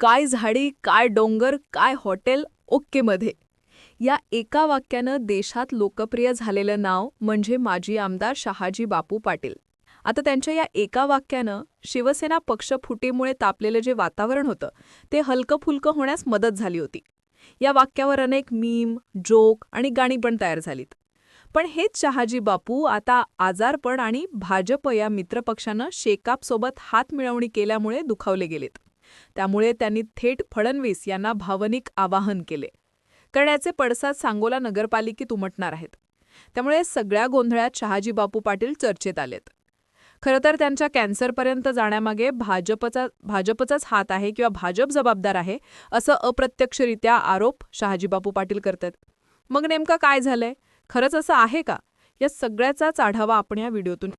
काय झाडी काय डोंगर काय हॉटेल ओक्केमध्ये मध्ये. या एका वाक्यानं देशात लोकप्रिय झालेलं नाव म्हणजे माजी आमदार शहाजी बापू पाटील. आता त्यांच्या या एका वाक्यानं शिवसेना पक्ष फुटीमुळे तापलेलं जे वातावरण होतं ते हलकंफुलकं होण्यास मदत झाली होती. या वाक्यावर अनेक मीम जोक आणि गाणी पण तयार झालीत. पण हेच शहाजी बापू आता आजारपण आणि भाजप या मित्रपक्षानं शेकापसोबत हात मिळवणी केल्यामुळे दुखावले गेलेत. त्यामुळे त्यांनी थेट फडणवीस यांना भावनिक आवाहन केले. कारण याचे पडसाद सांगोला नगरपालिकेत उमटणार आहेत. त्यामुळे सगळ्या गोंधळात शहाजी बापू पाटील चर्चेत आलेत. खरं तर त्यांच्या कॅन्सरपर्यंत जाण्यामागे भाजपचा भाजपचाच हात आहे किंवा भाजप जबाबदार आहे असं अप्रत्यक्षरित्या आरोप शहाजीबापू पाटील करतात. मग नेमकं काय झालंय? खरंच असं आहे का? या सगळ्याचाच आढावा आपण या व्हिडिओतून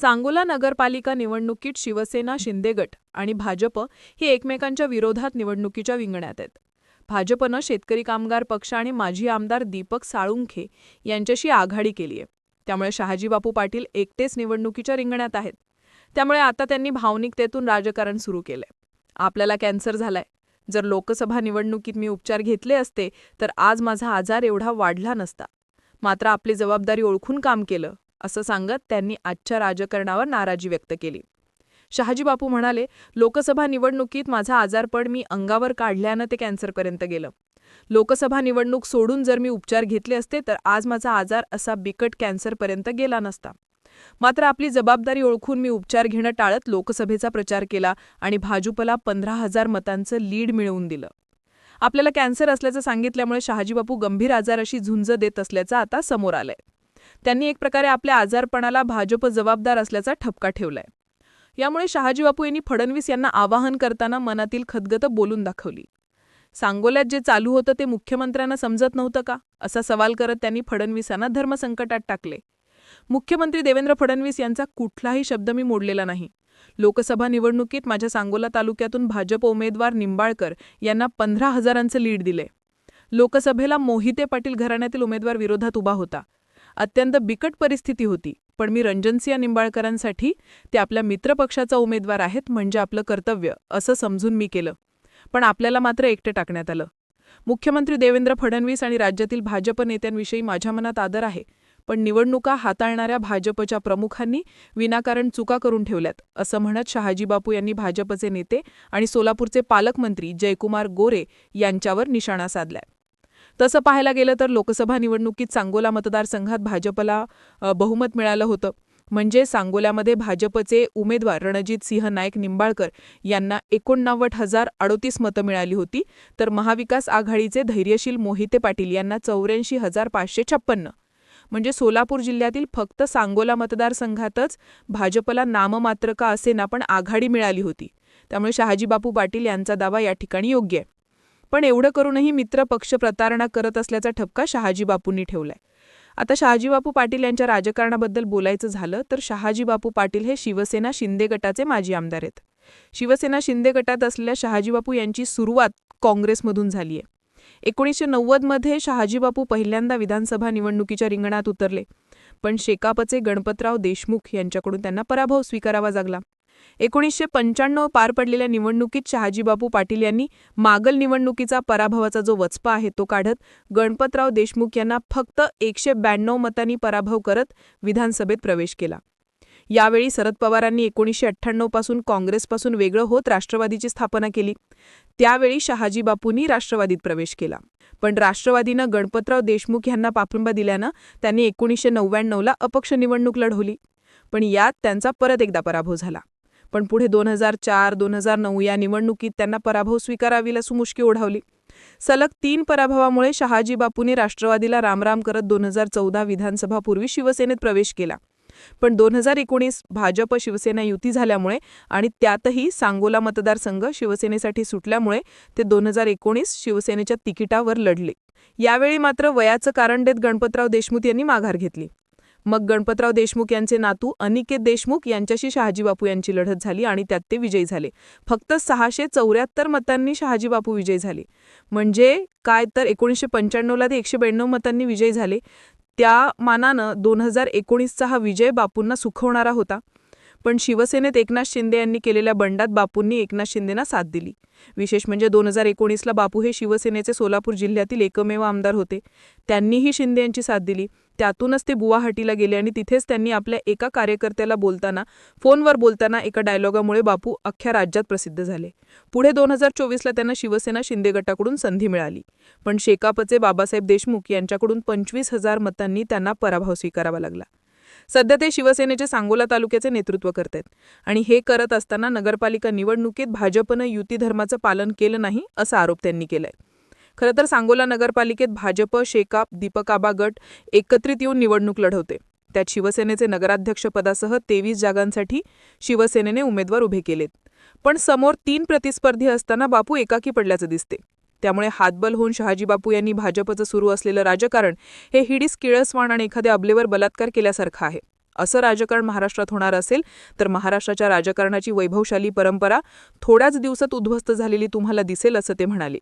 सांगोला नगरपालिका निवडणुकीत शिवसेना शिंदेगट आणि भाजप ही एकमेकांच्या विरोधात निवडणुकीच्या विंगण्यात आहेत. भाजपनं शेतकरी कामगार पक्ष आणि माजी आमदार दीपक साळुंखे यांच्याशी आघाडी केली आहे. त्यामुळे शहाजीबापू पाटील एकटेच निवडणुकीच्या रिंगणात आहेत. त्यामुळे आता त्यांनी भावनिकतेतून राजकारण सुरू केलंय. आपल्याला कॅन्सर झालाय. जर लोकसभा निवडणुकीत मी उपचार घेतले असते तर आज माझा आजार एवढा वाढला नसता. मात्र आपली जबाबदारी ओळखून काम केलं. असं सांगत त्यांनी आजच्या राजकारणावर नाराजी व्यक्त केली. शहाजी बापू म्हणाले लोकसभा निवडणुकीत माझा आजारपण मी अंगावर काढल्यानं ते कॅन्सरपर्यंत गेलं. लोकसभा निवडणूक सोडून जर मी उपचार घेतले असते तर आज माझा आजार असा बिकट कॅन्सरपर्यंत गेला नसता. मात्र आपली जबाबदारी ओळखून मी उपचार घेणं टाळत लोकसभेचा प्रचार केला आणि भाजपला पंधरा हजार मतांचं लीड मिळवून दिलं. आपल्याला कॅन्सर असल्याचं सांगितल्यामुळे शहाजीबापू गंभीर आजाराशी झुंज देत असल्याचं आता समोर आलंय. त्यांनी एक प्रकारे आपल्या आजारपणाला भाजप जबाबदार असल्याचा ठपका ठेवलाय. यामुळे शहाजी बापू यांनी फडणवीस यांना आवाहन करताना मनातील खदगतं बोलून दाखवली. सांगोल्यात जे चालू होतं ते मुख्यमंत्र्यांना समजत नव्हतं का? असा सवाल करत त्यांनी फडणवीसांना धर्मसंकटात टाकले. मुख्यमंत्री देवेंद्र फडणवीस यांचा कुठलाही शब्द मी मोडलेला नाही. लोकसभा निवडणुकीत माझ्या सांगोला तालुक्यातून भाजप उमेदवार निंबाळकर यांना पंधरा हजारांचं लीड दिले लोकसभेला मोहिते पाटील घराण्यातील उमेदवार विरोधात उभा होता. अत्यंत बिकट परिस्थिती होती. पण मी रंजनसिंह निंबाळकरांसाठी ते आपल्या मित्रपक्षाचा उमेदवार आहेत म्हणजे आपलं कर्तव्य असं समजून मी केलं. पण आपल्याला मात्र एकटं टाकण्यात आलं. मुख्यमंत्री देवेंद्र फडणवीस आणि राज्यातील भाजप नेत्यांविषयी माझ्या मनात आदर आहे. पण निवडणुका हाताळणाऱ्या भाजपच्या प्रमुखांनी विनाकारण चुका करून ठेवल्यात असं म्हणत शहाजी बापू यांनी भाजपचे नेते आणि सोलापूरचे पालकमंत्री जयकुमार गोरे यांच्यावर निशाणा साधलाय. तसं पाहायला गेलं तर लोकसभा निवडणुकीत सांगोला मतदारसंघात भाजपला बहुमत मिळालं होतं. म्हणजे सांगोल्यामध्ये भाजपचे उमेदवार रणजित सिंह नाईक निंबाळकर यांना एकोणनव्वद हजार अडोतीस मतं मिळाली होती. तर महाविकास आघाडीचे धैर्यशील मोहिते पाटील यांना चौऱ्याऐंशी हजार पाचशे छप्पन्न. म्हणजे सोलापूर जिल्ह्यातील फक्त सांगोला मतदारसंघातच भाजपला नाममात्र का असेना पण आघाडी मिळाली होती. त्यामुळे शहाजीबापू पाटील यांचा दावा या ठिकाणी योग्य आहे. पण एवढं करूनही मित्र पक्ष प्रतारणा करत असल्याचा ठपका शहाजीबापूंनी ठेवलाय. आता शहाजीबापू पाटील यांच्या राजकारणाबद्दल बोलायचं झालं तर शहाजीबापू पाटील हे शिवसेना शिंदे गटाचे माजी आमदार आहेत. शिवसेना शिंदे गटात असलेल्या शहाजीबापू यांची सुरुवात काँग्रेसमधून झाली आहे. एकोणीसशे नव्वदमध्ये शहाजीबापू पहिल्यांदा विधानसभा निवडणुकीच्या रिंगणात उतरले पण शेकापचे गणपतराव देशमुख यांच्याकडून त्यांना पराभव स्वीकारावा लागला. एकोणीसशे पंच्याण्णव पार पडलेल्या निवडणुकीत शहाजीबापू पाटील यांनी मागल निवडणुकीचा पराभवाचा जो वचपा आहे तो काढत गणपतराव देशमुख यांना फक्त एकशे ब्याण्णव मतांनी पराभव करत विधानसभेत प्रवेश केला. यावेळी शरद पवारांनी एकोणीसशे अठ्ठ्याण्णवपासून काँग्रेसपासून वेगळं होत राष्ट्रवादीची स्थापना केली. त्यावेळी शहाजीबापूंनी राष्ट्रवादीत प्रवेश केला. पण राष्ट्रवादीनं गणपतराव देशमुख यांना पाठिंबा दिल्यानं त्यांनी एकोणीसशे नव्याण्णवला अपक्ष निवडणूक लढवली. पण यात त्यांचा परत एकदा पराभव झाला. पण पुढे दोन हजार चार दोन हजार नऊ या निवडणुकीत त्यांना पराभव स्वीकारावी सुमुष्की ओढावली. सलग तीन पराभवामुळे शहाजी बापूंनी राष्ट्रवादीला रामराम करत दोन हजार चौदा विधानसभापूर्वी शिवसेनेत प्रवेश केला. पण दोन हजार एकोणीस भाजप शिवसेना युती झाल्यामुळे आणि त्यातही सांगोला मतदारसंघ शिवसेनेसाठी सुटल्यामुळे ते दोन हजार एकोणीस शिवसेनेच्या तिकिटावर लढले. यावेळी मात्र वयाचं कारण देत गणपतराव देशमुख यांनी माघार घेतली. मग गणपतराव देशमुख यांचे नातू अनिकेत देशमुख यांच्याशी शहाजीबापू यांची लढत झाली आणि त्यात ते विजयी झाले. फक्त सहाशे चौऱ्याहत्तर मतांनी शहाजीबापू विजयी झाले. म्हणजे काय तर एकोणीसशे पंच्याण्णवला ते एकशे ब्याण्णव मतांनी विजयी झाले. त्या मानानं दोन हजार एकोणीसचा हा विजय बापूंना सुखवणारा होता. पण शिवसेनेत एकनाथ शिंदे यांनी केलेल्या बंडात बापूंनी एकनाथ शिंदेना साथ दिली. विशेष म्हणजे दोन हजार एकोणीसला बापू हे शिवसेनेचे सोलापूर जिल्ह्यातील एकमेव आमदार होते. त्यांनीही शिंदे यांची साथ दिली. त्यातूनच ते गुवाहाटीला गेले आणि तिथेच त्यांनी आपल्या एका कार्यकर्त्याला बोलताना फोनवर बोलताना एका डायलॉगामुळे बापू अख्ख्या राज्यात प्रसिद्ध झाले. पुढे दोन हजार चोवीसला त्यांना शिवसेना शिंदे गटाकडून संधी मिळाली. पण शेकापचे बाबासाहेब देशमुख यांच्याकडून पंचवीस हजार मतांनी त्यांना पराभव स्वीकारावा लागला. सध्या ते शिवसेनेचे सांगोला तालुक्याचे नेतृत्व करत आहेत आणि हे करत असताना नगरपालिका निवडणुकीत भाजपनं युती धर्माचं पालन केलं नाही असा आरोप त्यांनी केलाय. खरं तर सांगोला नगरपालिकेत भाजप शेकाप दीपक आबा गट एकत्रित येऊन निवडणूक लढवते. त्यात शिवसेनेचे नगराध्यक्षपदासह तेवीस जागांसाठी शिवसेनेने उमेदवार उभे केलेत. पण समोर तीन प्रतिस्पर्धी असताना बापू एकाकी पडल्याचं दिसते त्यामुळे हातबल होऊन शहाजी बापू यांनी भाजपचं सुरू असलेलं राजकारण हे हिडीस किळसवाण आणि एखाद्या अबलेवर बलात्कार केल्यासारखं आहे. असं राजकारण महाराष्ट्रात होणार असेल तर महाराष्ट्राच्या राजकारणाची वैभवशाली परंपरा थोड्याच दिवसात उद्ध्वस्त झालेली तुम्हाला दिसेल असं ते म्हणाले.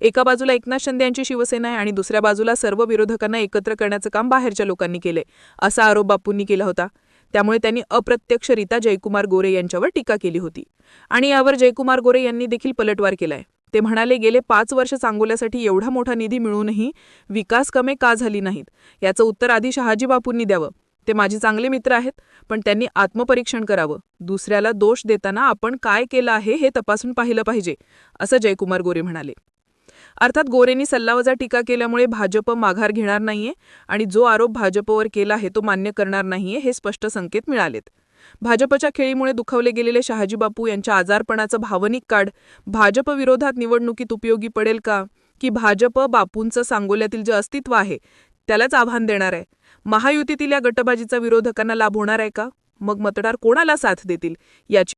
एका बाजूला एकनाथ शिंदे यांची शिवसेना आहे आणि दुसऱ्या बाजूला सर्व विरोधकांना एकत्र करण्याचं काम बाहेरच्या लोकांनी केलंय असा आरोप बापूंनी केला होता. त्यामुळे त्यांनी अप्रत्यक्षरित्या जयकुमार गोरे यांच्यावर टीका केली होती. आणि यावर जयकुमार गोरे यांनी देखील पलटवार केलाय. ते म्हणाले गेले पाच वर्ष सांगोल्यासाठी एवढा मोठा निधी मिळूनही विकास कमे का झाली नाहीत? याचं उत्तर आधी शहाजी बापूंनी द्यावं. ते माझे चांगले मित्र आहेत पण त्यांनी आत्मपरीक्षण करावं. दुसऱ्याला दोष देताना आपण काय केलं आहे हे तपासून पाहिलं पाहिजे असं जयकुमार गोरे म्हणाले. अर्थात गोरेंनी सल्लावजा टीका केल्यामुळे भाजप माघार घेणार नाहीये आणि जो आरोप भाजपवर केला आहे तो मान्य करणार नाहीये हे स्पष्ट संकेत मिळालेत. भाजपच्या खेळीमुळे दुखावले गेलेले शहाजी बापू यांच्या आजारपणाचं भावनिक काढ भाजप विरोधात निवडणुकीत उपयोगी पडेल का? की भाजप बापूंचं सांगोल्यातील जे अस्तित्व आहे त्यालाच आव्हान देणार आहे? महायुतीतील या गटबाजीचा विरोधकांना लाभ होणार आहे का? मग मतदार कोणाला साथ देतील? याची